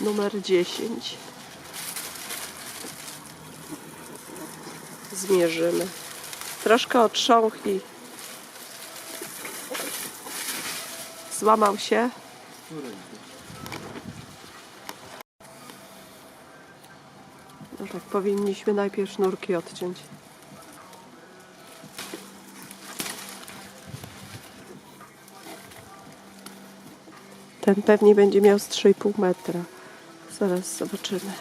numer 10. Zmierzymy. Troszkę otrząch i złamał się. No tak, powinniśmy najpierw sznurki odciąć. Ten pewnie będzie miał z 3,5 metra. Zaraz zobaczymy.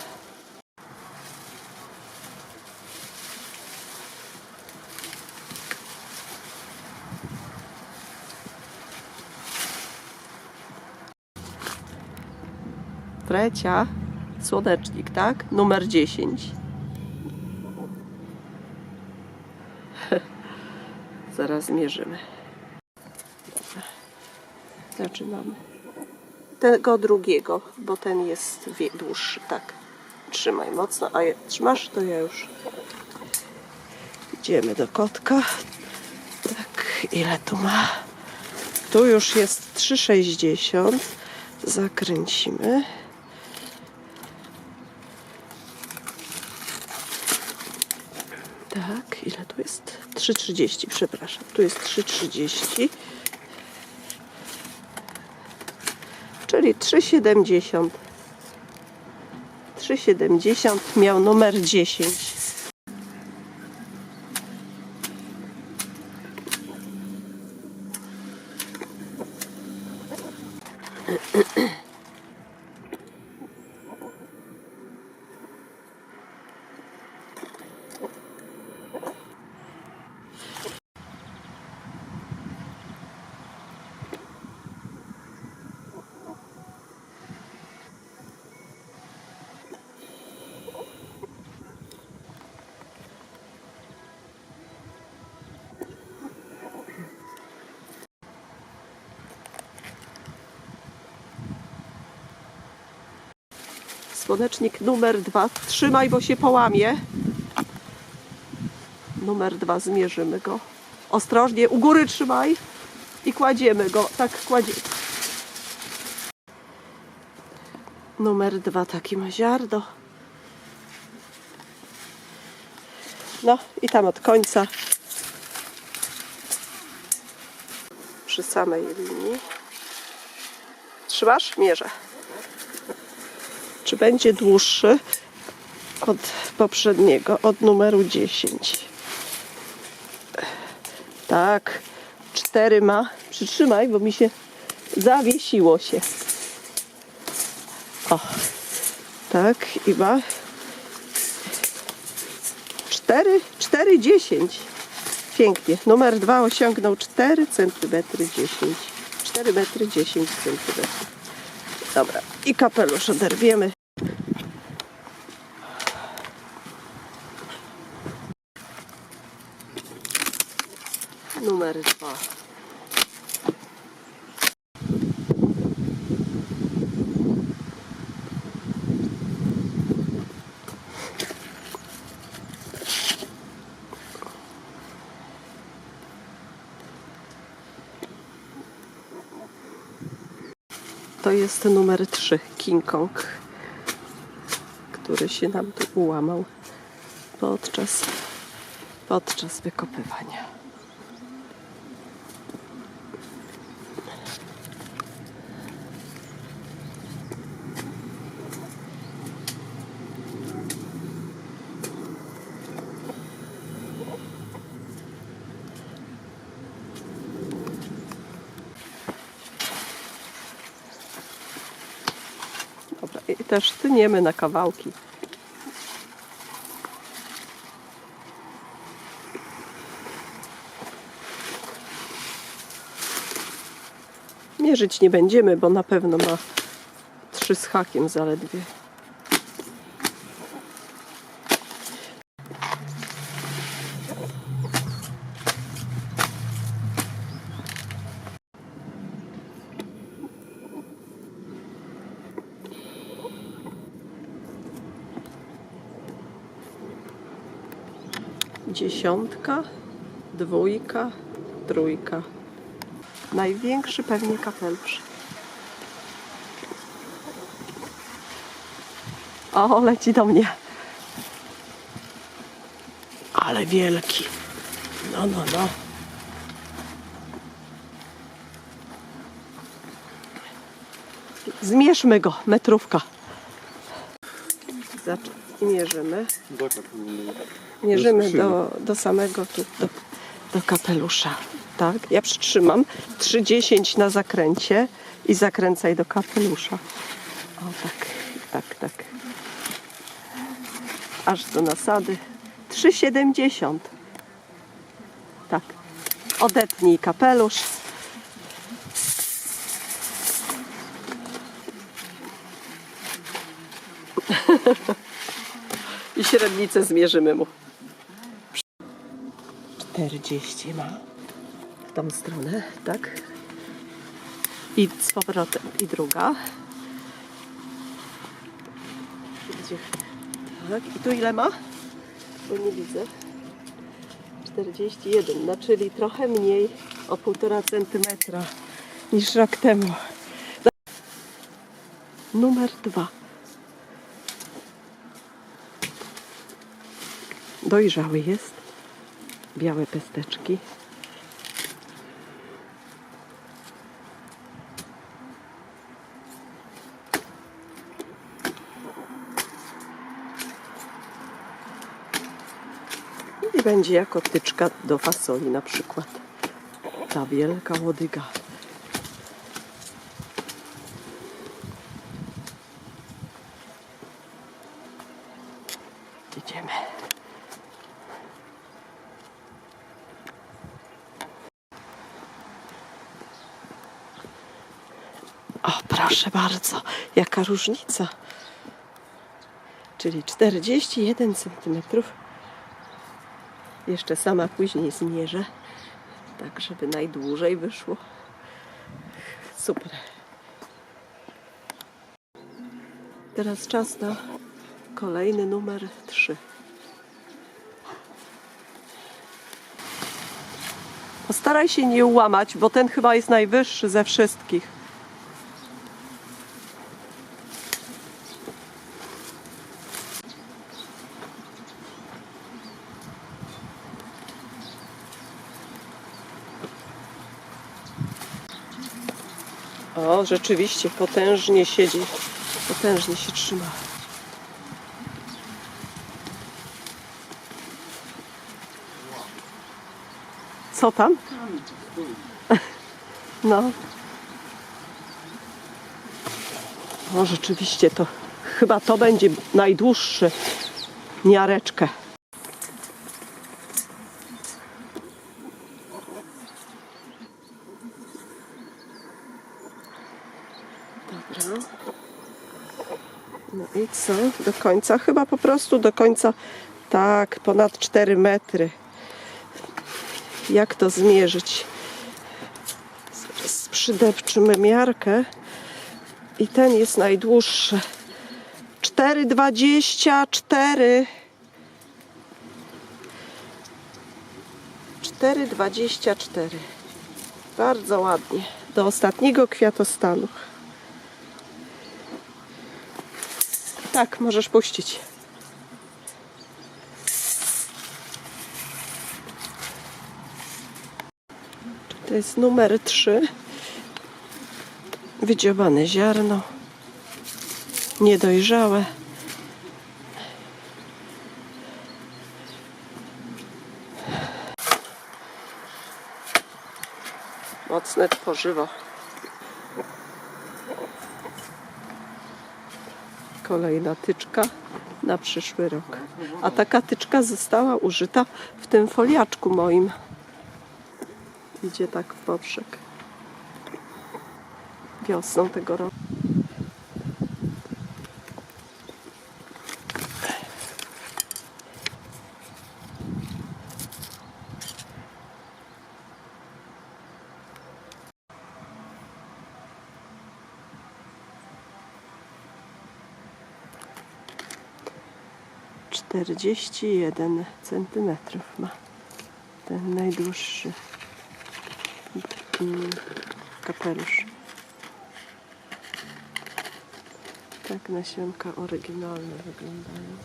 Trecia, słonecznik, tak? Numer 10. Zaraz zmierzymy. Dobra. Zaczynamy. Tego drugiego, bo ten jest dłuższy, tak. Trzymaj mocno, a je, trzymasz, to ja już. Idziemy do kotka. Tak, ile tu ma? Tu już jest 3,60. Zakręcimy. Tak, ile tu jest? 3,30, przepraszam. Tu jest 3,30. Czyli 3,70. 3,70 miał numer 10. Słonecznik numer dwa. Trzymaj, bo się połamie. Numer dwa, zmierzymy go. Ostrożnie, u góry trzymaj. I kładziemy go. Tak, kładziemy. Numer dwa, taki ma ziarno. No i tam od końca. Przy samej linii. Trzymasz? Mierzę czy będzie dłuższy od poprzedniego, od numeru 10. Tak, 4 ma. Przytrzymaj, bo mi się zawiesiło się. O, tak, i ma 4, 4, 10. Pięknie. Numer 2 osiągnął 4 cm 10. 4 metry 10 cm. Dobra, i kapelusz oderwiemy. Numer dwa. To jest numer 3, King Kong, który się nam tu ułamał podczas, podczas wykopywania. Dobra, i też tniemy na kawałki. Mierzyć nie będziemy, bo na pewno ma trzy z hakiem zaledwie. Dziesiątka, dwójka, trójka. Największy pewnie kapelusz. O, leci do mnie. Ale wielki. No, no, no. Zmierzmy go, metrówka. I mierzymy. Mierzymy do, do samego tu, do, do kapelusza. Tak, ja przytrzymam 3,10 na zakręcie i zakręcaj do kapelusza. O tak, tak, tak. Aż do nasady 3,70. Tak. Odetnij kapelusz. I średnicę zmierzymy mu. 40 ma w tą stronę, tak? I z powrotem, i druga. Gdzie? Tak, i tu ile ma? Bo nie widzę. 41, no czyli trochę mniej o 1,5 centymetra niż rok temu. Numer dwa. Dojrzały jest. Białe pesteczki. I będzie jako tyczka do fasoli na przykład. Ta wielka łodyga. Idziemy. O, proszę bardzo, jaka różnica. Czyli 41 cm. Jeszcze sama później zmierzę, tak żeby najdłużej wyszło. Super. Teraz czas na kolejny numer 3. Postaraj się nie łamać, bo ten chyba jest najwyższy ze wszystkich. O, rzeczywiście, potężnie siedzi. Potężnie się trzyma. Co tam? No. O, rzeczywiście to chyba to będzie najdłuższy miareczkę. Dobra. No i co? Do końca? Chyba po prostu do końca. Tak, ponad 4 metry. Jak to zmierzyć? Zaraz przydepczymy miarkę. I ten jest najdłuższy. 4,24. 4,24. Bardzo ładnie. Do ostatniego kwiatostanu. Tak, możesz puścić. To jest numer 3. Wydziobane ziarno. Niedojrzałe. Mocne tworzywo. Kolejna tyczka na przyszły rok. A taka tyczka została użyta w tym foliaczku moim. Idzie tak w poprzek. Wiosną tego roku. Czterdzieści jeden centymetrów ma ten najdłuższy kapelusz. Tak nasionka oryginalne wyglądają.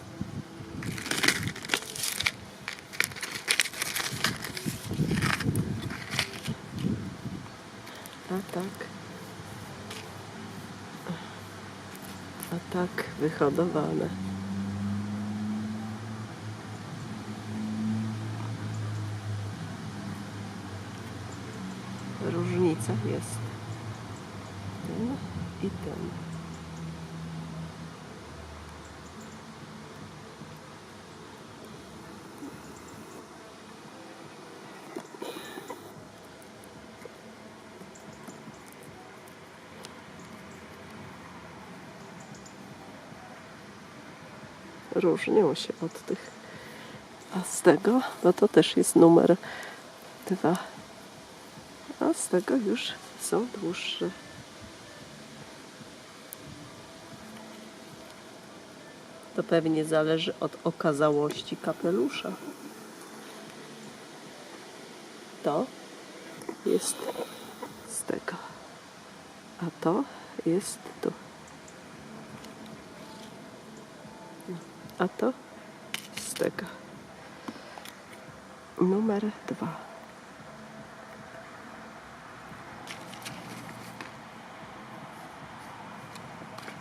A tak. A tak wyhodowane. Różnica jest. Ten i ten. różnią się od tych. A z tego, no to też jest numer dwa. Z tego już są dłuższe. To pewnie zależy od okazałości kapelusza. To jest z tego. A to jest tu. A to z tego. Numer dwa.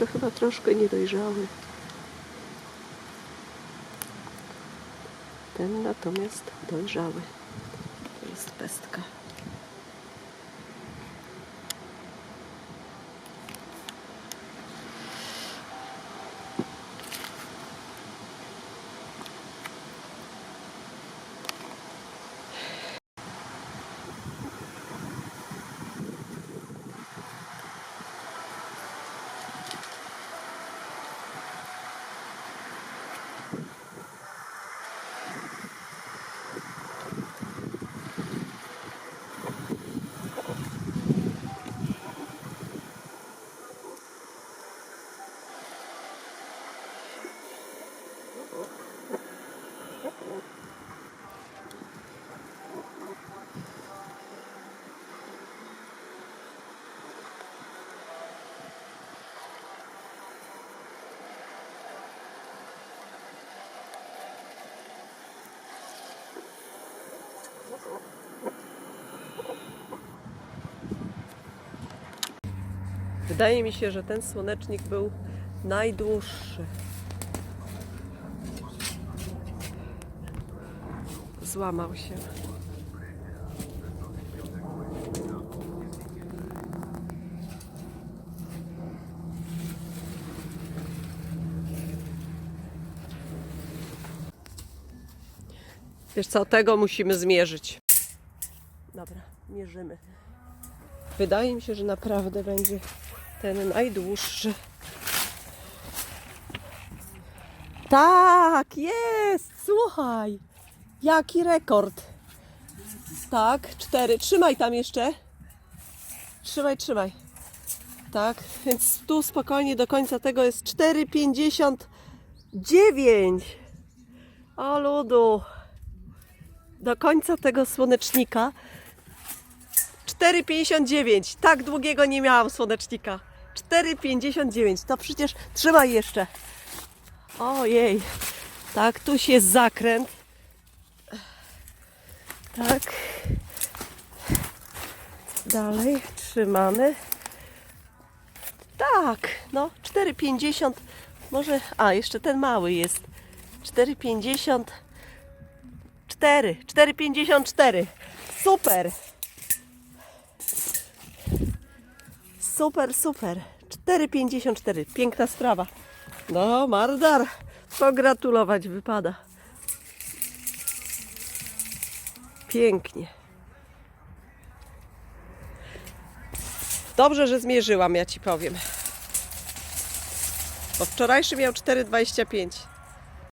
jeszcze chyba troszkę niedojrzały. Ten natomiast dojrzały. To jest pestka. Wydaje mi się, że ten słonecznik był najdłuższy. Złamał się. Wiesz co, tego musimy zmierzyć. Dobra, mierzymy. Wydaje mi się, że naprawdę będzie ten najdłuższy. Tak, jest! Słuchaj! Jaki rekord! Tak, cztery. Trzymaj tam jeszcze. Trzymaj, trzymaj. Tak, więc tu spokojnie do końca tego jest 4,59. O ludu. Do końca tego słonecznika 4,59. Tak długiego nie miałam słonecznika. 4,59. To przecież trzymaj jeszcze. Ojej. Tak, tu się jest zakręt. Tak. Dalej trzymamy. Tak, no 4,50. Może, a jeszcze ten mały jest. 4,50. 4, 4,54. Super. Super, super. 4,54. Piękna sprawa. No, Mardar, pogratulować wypada. Pięknie. Dobrze, że zmierzyłam, ja ci powiem. Bo wczorajszy miał 4,25.